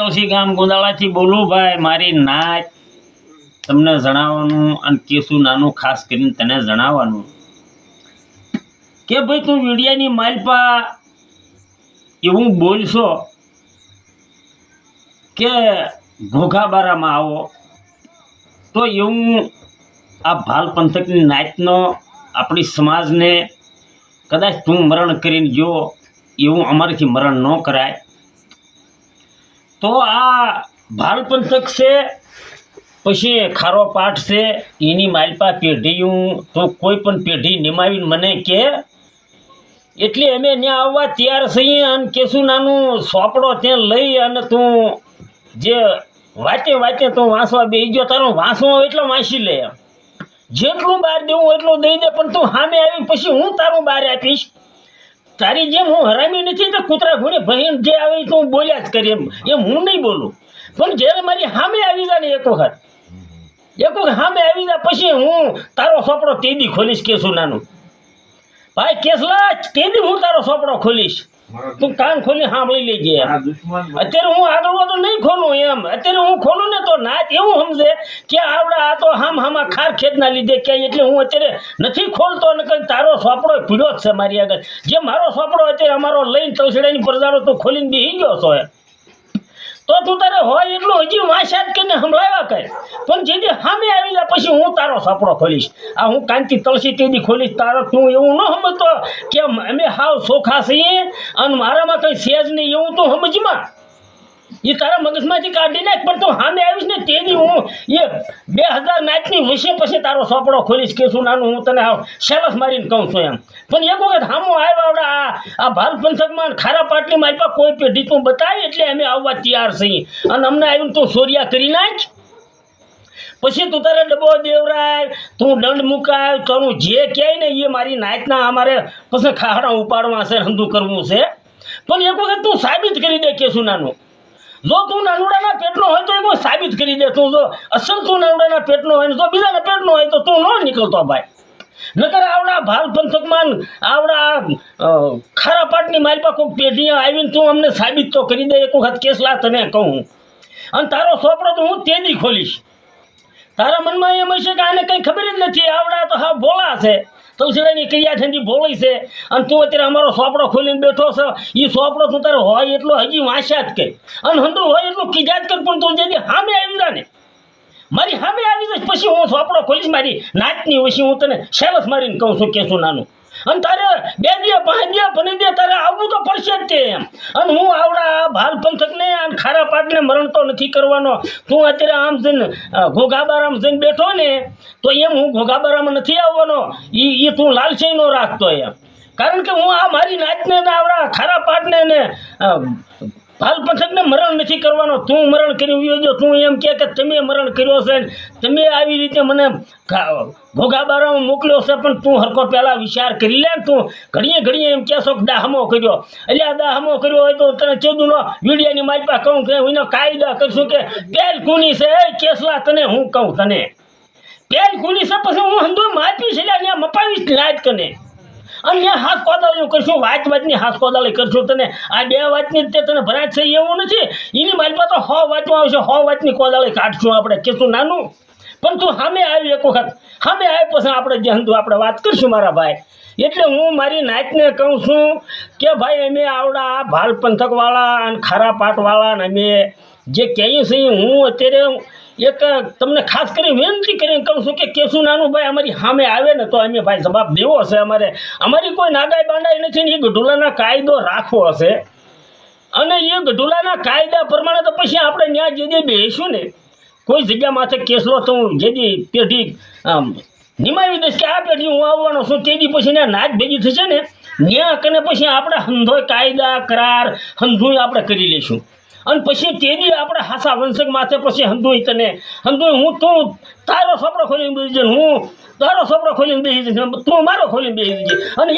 તવસી ગામ ગોંદાળાથી બોલું ભાઈ, મારી નાચ તમને જણાવવાનું અને કેસું નાનું ખાસ કરીને તને જણાવવાનું. કે ભાઈ, તું વીડિયાની માલપા એવું બોલશો કે ઘોઘાબારામાં આવો, તો એવું આ ભાલ પંથકની નાચનો આપણી સમાજને કદાચ તું મરણ કરીને જો એવું અમારાથી મરણ ન કરાય. તો આ ભાલ પંથક છે, પછી ખારો પાઠ છે, એની માલપા પેઢીયું તો કોઈ પણ પેઢી નિમાવીને મને કે, એટલે અમે ત્યાં આવવા તૈયાર છીએ અને કેશું નાનું સોપડો ત્યાં લઈ અને તું જે વાંચે વાંચે તું વાંસવા બે ગયો, તારો વાંચવો એટલો વાંચી લે. જેટલું બહાર દેવું એટલું દઈ દે, પણ તું સામે આવી પછી હું તારું બહાર આપીશ? તારી જેમ હું હરામી નથી તો કૂતરા ઘોડે બહેન જે આવે તો હું બોલ્યા જ કરી એમ. એમ હું નહીં બોલું. પણ જ્યારે મારી સામે આવી જાય ને એક વખત એક વખત સામે આવી જાય પછી હું તારો સોપડો તેદી ખોલીશ કેસું નાનું. ભાઈ કેસલા તેદી હું તારો સોપડો ખોલીશ. તું કાન ખોલી સાંભળી લેજે. અત્યારે હું આગળ તો નહીં ખોલું એમ. અત્યારે હું ખોલું ને તો નાચ એવું સમજે કે આ તો હામ હામા ખાર ખેતના લીધે ક્યાંય એટલે હું અત્યારે નથી ખોલતો અને કંઈ તારો સોપડો પીડ્યો જ છે મારી આગળ. જે મારો સોપડો અત્યારે અમારો લઈને તલસેડાની પરદારો તું ખોલીને બેસી ગયો છો એમ. તો તું તારે હોય એટલું હજી વાંસાત કરીને સંભળાવ્યા કર. પણ જેથી સામે આવી જાય પછી હું તારો સાપડો ખોલીશ. આ હું કાંતિ તલસી તેદી ખોલીશ, તારો તું એવું ન સમજતો કે અમે હાવ સોખા છીએ અને મારામાં કંઈ સેજ નહીં એવું તું સમજમાં એ તારા મગજમાંથી કાઢી નાખ, પણ તું સામે આવીશ ને તેની હું એ બે હજાર નાચની વિશે પછી તારો સોપડો ખોલીશ કે શું નાનું હું તને સેલસ મારીને કહું છું એમ. પણ એક વખત હામો આવ્યા આ આ ભાલ પંથકમાં ખારા પાટલી મારી કોઈ પેઢી તું બતાવી એટલે અમે આવવા તૈયાર છીએ. અને અમને આવીને તું સોરિયા કરી નાખ. પછી તું તારે ડબ્બો દેવરાય, તું દંડ મુકાય તારું જે કહે ને એ મારી નાચના અમારે પછી ખાડા ઉપાડવા છે, હંધું કરવું છે. પણ એક વખત તું સાબિત કરી દે કેશું નાનું. જો તું નાનુડાના પેટનો હોય તો એ વાર સાબિત કરી દે. તું જો અસલ તું નાનુડાના પેટનો હોય ને તો બીજાના પેટનો હોય તો તું ન નીકળતો ભાઈ. નકર આવડા ભાલ પંથકમાં આવડા ખારા પાટની મારી પાસે કોઈ આવીને તું અમને સાબિત તો કરી દે. એક વખત કેસલા તને કહું અને તારો સોપડો તો હું તેજી ખોલીશ. તારા મનમાં એમ હશે કે આને કંઈ ખબર જ નથી. આવડા તો હા બોલા છે. તુલસીડાની ક્રિયા ઠંડી ભોળી છે. અને તું અત્યારે અમારો સોપડો ખોલીને બેઠો છે. એ સોપડો તું તારે હોય એટલો હજી વાંચ્યા જ કે. અને હંધું હોય એટલું કીજાત કર, પણ તું જેથી સામે આવી ને મારી સામે આવી જઈશ, પછી હું સોપડો ખોલીશ મારી નાચની પછી હું તને સેવસ મારીને કહું છું, કેશું નાનું. અને તારે બે દે પાંચ દે ભણી દે તારે આવવું તો પડશે એમ? અને હું આવડા ભાલ પંથકને અને ખારા પાટને મરણ તો નથી કરવાનો. તું અત્યારે આમ જઈને ઘોઘાબારામ જઈને બેઠો ને, તો એમ હું ઘોઘાબારામાં નથી આવવાનો. એ એ તું લાલચઈ નો રાખતો એમ. કારણ કે હું આ મારી નાચને આવડા ખારા પાટને ને ભાલ પથકને મરણ નથી કરવાનો. તું મરણ કર્યું. હોય તું એમ કહે કે તમે મરણ કર્યો છે. તમે આવી રીતે મને ભોગા બારામાં મોકલ્યો છે, પણ તું હરકો પહેલાં વિચાર કરી લે તું. ઘડીએ ઘડીએ એમ કહેશો કે દાહમો કર્યો. એટલે આ દાહમો કર્યો હોય તો તને ચેદુનો વીડિયાની માજપા કહું કે એનો કાયદા કરશું કે પેલ કુની છે. એ કેસલા તને હું કહું તને. પેલ કુની છે, પછી હું હંધો માપીશ એટલે મપાવીશ લાજ કને. અને ત્યાં હાથ કોદાળીઓ કરશું, વાત વાતની હાથ કોદાળી કરશું તને. આ બે વાતની તે તને ભરાજ છે, એવું નથી. એની મારી તો હો વાતમાં આવશે હો વાતની કોદાળી કાઢશું આપણે કેશું નાનું. પણ તું સામે આવી એક વખત. સામે આવી પછી આપણે જે હંધું, આપણે વાત કરશું મારા ભાઈ. એટલે હું મારી નાતને કહું છું કે ભાઈ, અમે આવડા ભાલ પંથકવાળા અને ખારા પાટવાળા ને અમે જે કહીએ છીએ, હું અત્યારે એક તમને ખાસ કરી વિનંતી કરીને કહું છું કે કેશું નાનું ભાઈ અમારી સામે આવે ને તો અમે ભાઈ જવાબ દેવો હશે અમારે. અમારી કોઈ નાગાઈ બાંડાઈ નથી ને એ ગઢુલાના કાયદો રાખવો હશે. અને એ ગઢુલાના કાયદા પ્રમાણે તો પછી આપણે ત્યાં જે જે બેસીશું ને, કોઈ જગ્યા માથે કેસલો તો હું જેથી પેઢી, આમ, નિમાવી દઈશ કે આ પેઢી હું આવવાનો છું તેથી પછી ને નાચ ભેગી થશે ને ત્યાં કને પછી આપણે હંધોય કાયદા, કરાર, હંધુય આપણે કરી લઈશું. અને પછી તે બી આપણે હાસા વંશક માથે પછી હંધુય તને. હંધુય હું તું તારો સપડો ખોલીને બેસી જઈને હું તારો સપડો ખોલીને બેસી જઈને તું મારો ખોલીને બેસી જજે અને